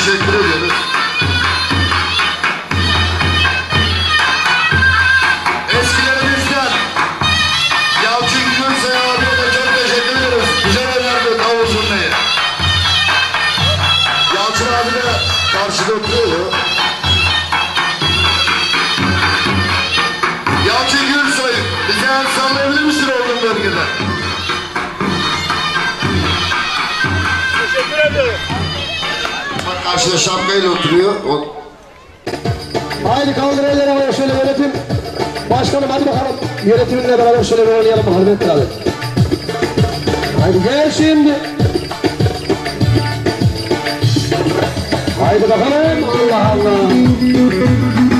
teşekkür ediyoruz. Karşıda şapkayla oturuyor. O, Haydi kaldır elleri havaya şöyle yönetim. Başkanım hadi bakalım. Yönetiminle beraber şöyle bir oynayalım bakalım hep beraber. Haydi gel şimdi. Haydi bakalım. Allah Allah.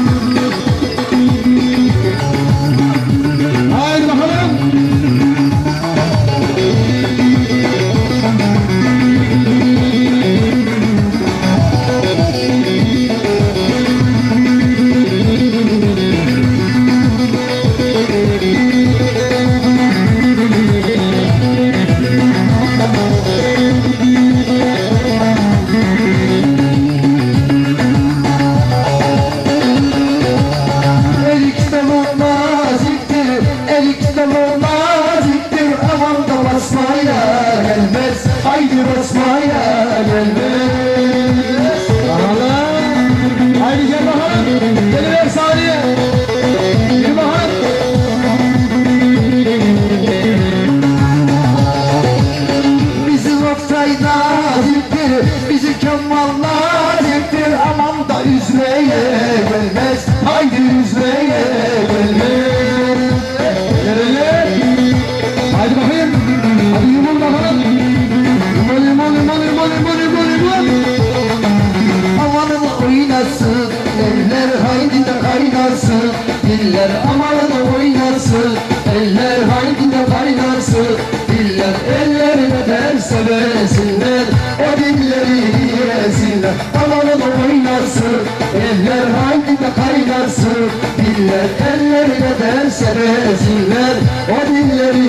Kaynasın Diller ellerine derse versinler, o dilleri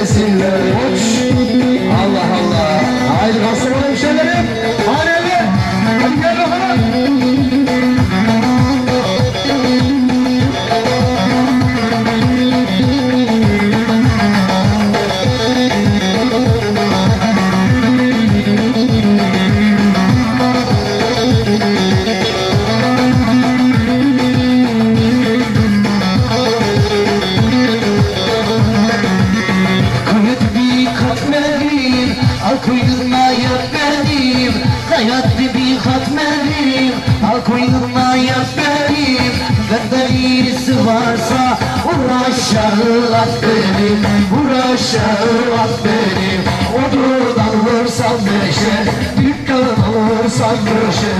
yesinler. Allah Allah. Haydi Kastamonu hemşehrilerim. Hadi hadi. Hadi gel bakalım. Uğraşağı at benim Uğraşağı at benim. Odurdan alırsan beşe, dükkan alırsan köşe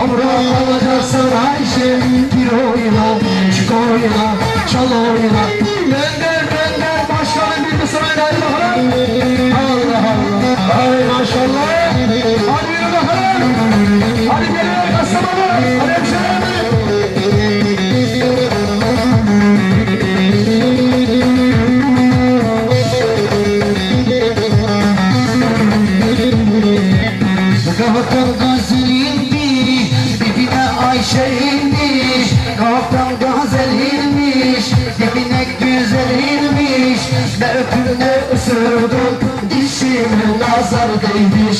Avra alacaksan Ayşe, bir oyna, çık oyna, çal oyna. Gönder gönder başkanım bir hadi bakalım Allah Allah Ay maşallah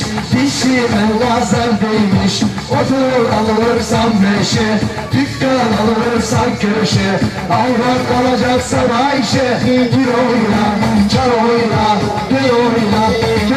değmiş Dişime nazar değmiş, otur alırsan meşe Dükkan alırsan köşe, avrat alacaksan Ayşe Gir oyna, çal oyna, gel oyna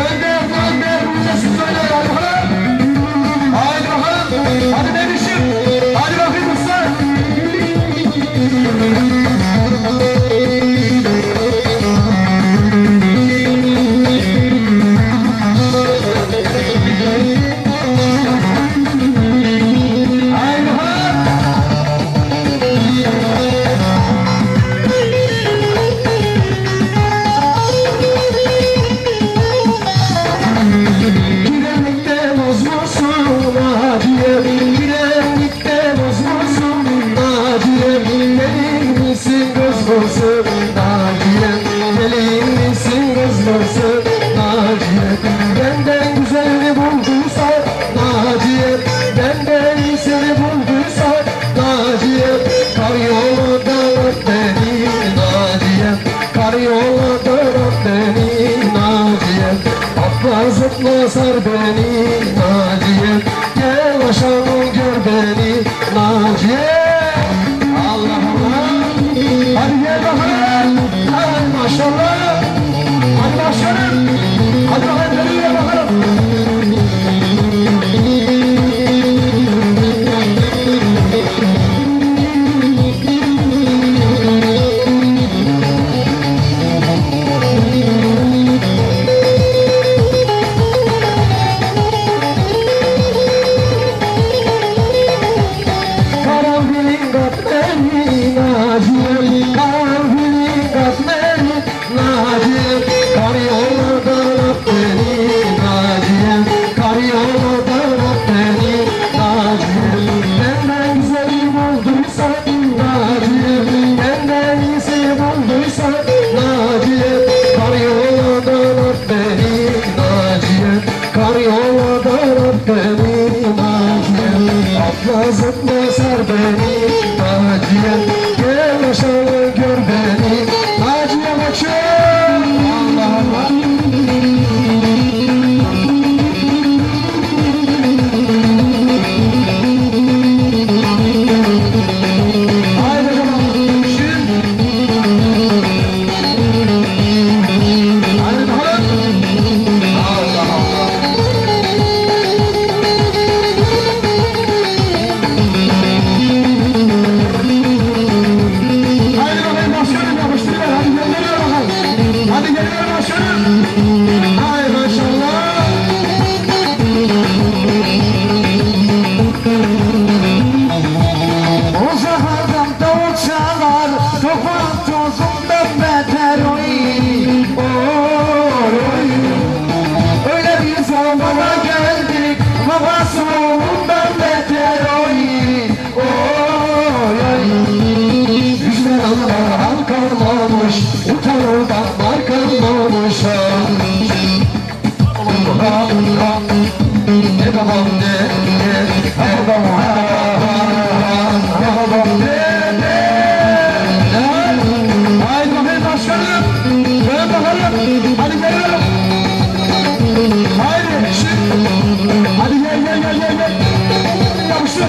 yarat beni Naciye. Atla zıpla sar beni Naciye. Gel aşağı gör beni Naciye. Allah Allah Hadi gel bakalım Hadi maşallah. Nazım basar beni Acil gel aşağı.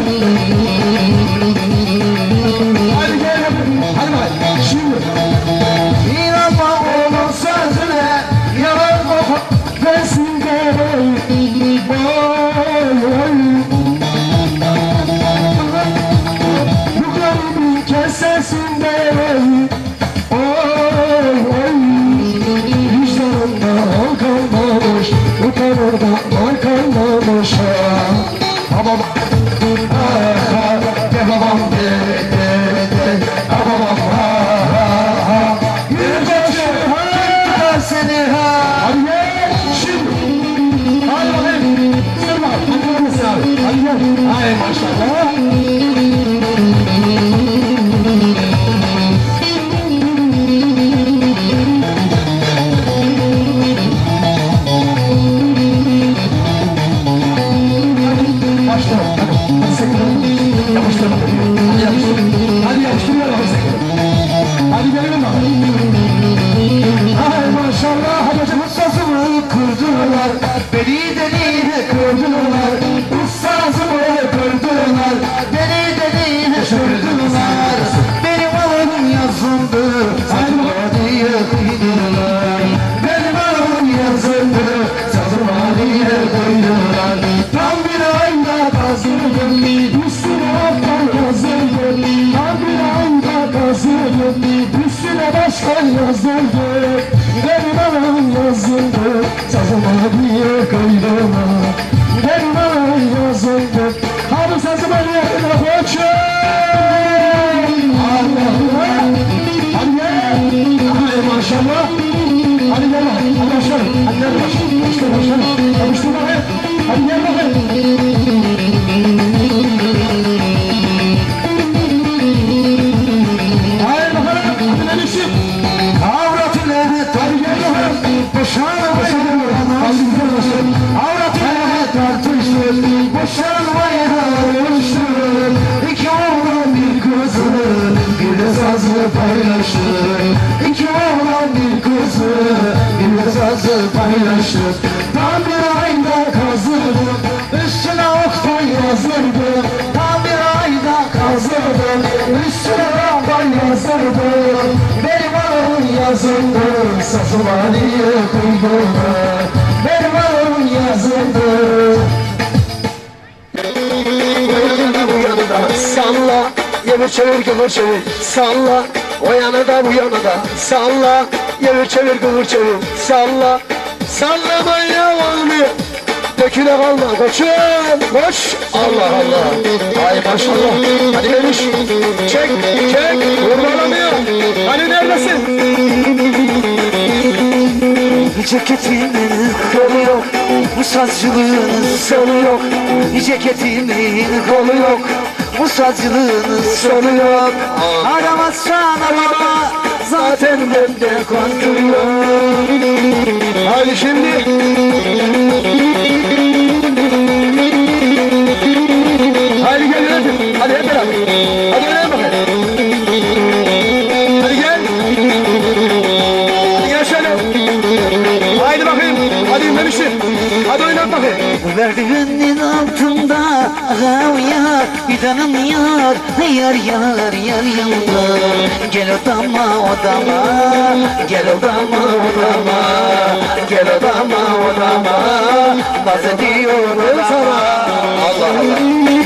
जमीन kırdılar Beni deliyle kırdılar. Ustazımı kırdılar? Beni deliyle kırdılar. Benim alım yazımdır Sadıma diye kıydılar. Benim alım yazımdır Sadıma diye kıydılar. Tam bir ayda kazıldım Üstüne başkan yazıldım Tam bir ayda kazıldım Üstüne başkan yazıldım Dermanım yazıldı Sazım abiye kaydı. Salla Yemi çevir kıvır çevir. Salla O yana da bu yana da. Salla Yemi çevir kıvır çevir. Salla. Sallama yavanı Döküle kalma koçum koş. Allah Allah. Ay maşallah. Hadi demiş. Çek çek. Vurmalamıyor. Hani neredesin Ceketimin kolu yok Bu sazcılığın sonu yok. Ceketimin kolu yok Bu sazcılığın sonu yok. Aramazsan arama Zaten bende kontür yok Hadi şimdi. Hadi gel yönetim. Hadi hep beraber. Hadi Hadi oynat bakayım. Merdivenin altında ağam yar Bir tanem yar Yar yar yar yandı Gel odama odama Gel odama odama Gel odama odama Naz ediyorum sana Allah Allah.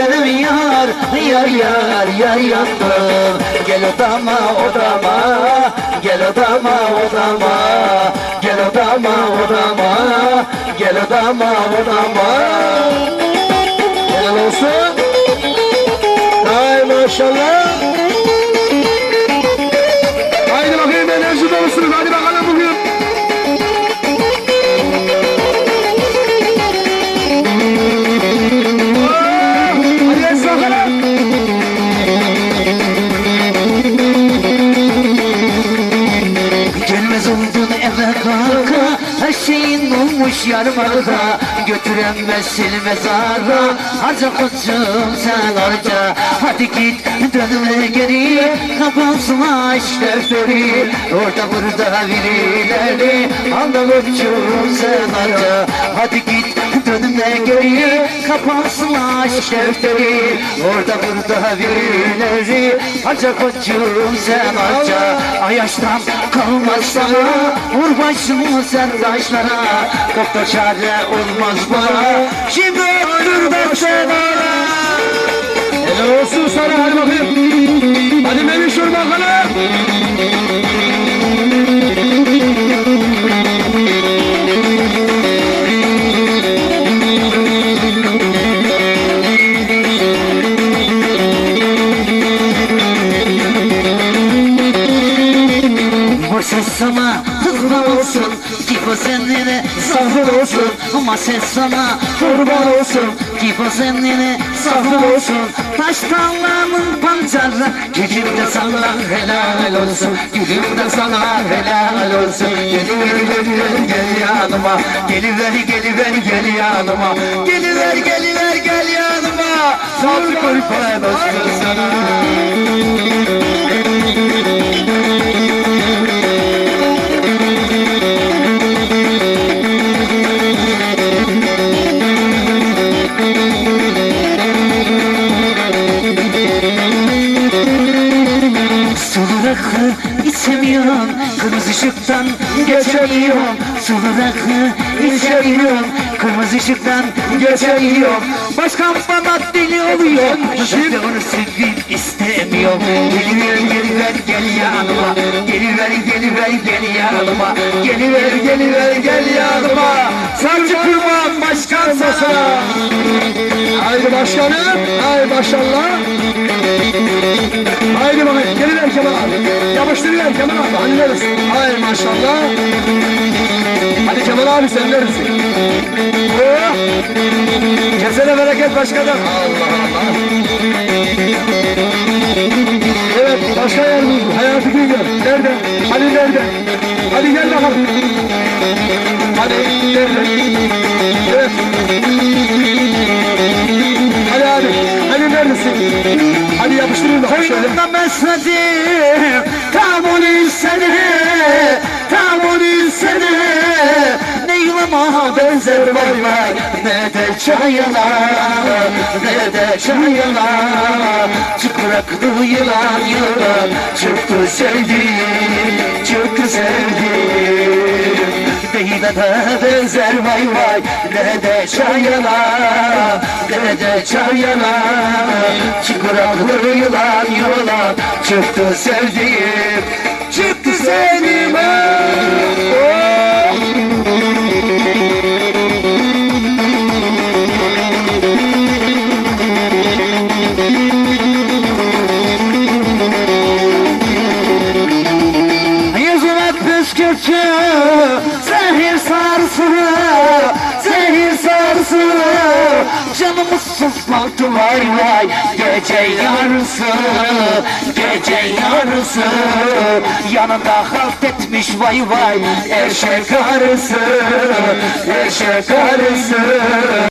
Tanem yar Yar yar yar yandım Gel odama odama Gel odama odama Gel odama odama Gel odama odama Helal olsun. Ay maşallah. Yarmarda Götüremezsin mezara Harca koçum sen harca. Hadi git dönme geri Kapansın aşk defteri. Orada burada birileri Anda koçum sen harca Hadi git dönme geri Kapansın aşk defteri Orada burada birileri Harca koçum sen harca Ayaştan kalmaz sana Vur başımı sen taşlara Kapta çare olmaz bana Şimdi öldür ben seni Helal olsun sana hadi bakayım. Hadi Memiş vur bakalım. Ses sana kurban olsun. Kifo sendine safır olsun. Taş tallamın pancarı Gücümde sana helal olsun. Gülümde sana helal olsun. Geliver geliver gel yanıma. Geliver geliver gel yanıma. Geliver geliver gel yanıma. Sağ kurban olsun sana içemiyorum Kırmızı ışıktan geçemiyorum Sulu rakı içemiyorum Kırmızı ışıktan geçemiyorum Başkan bana deli oluyor de onu sevdim istemiyorum Geliver geliver gel yanıma Geliver geliver gel yanıma Geliver geliver gel yanıma Savcı kurban başkan sana Haydi başkanım. Hay maşallah. Haydi bakayım. Geliver Kemal abi. Yapıştırıver Kemal abi. Neresin? Hay maşallah. Hadi Kemal abi sen neresin? Oh. Kesene bereket başkanım. Allah Allah. Evet başka yer mi? Hayatı Güngör. Nerede? Ali nerede? Ali gel bakalım. Ali nerede? Evet. Ali abi. Ali neredesin? Ali yapıştırayım bakalım şöyle. Koynumda besledim Tam onu istedi Tam onu istedi Ne yılama benzer vay vay Ne de çayına Ne de çayına Çıkraklı yılan yılan Çıktı sevdiğim Çıktı sevdiğim. Değil de benzer vay vay Ne de çayına Ne de çayına Çıkraklı yılan yılan Çıktı sevdiğim Çıktı Sızlattı vay vay Gece yarısı Gece yarısı. Yanında halt etmiş vay vay. Eşek arısı Eşek arısı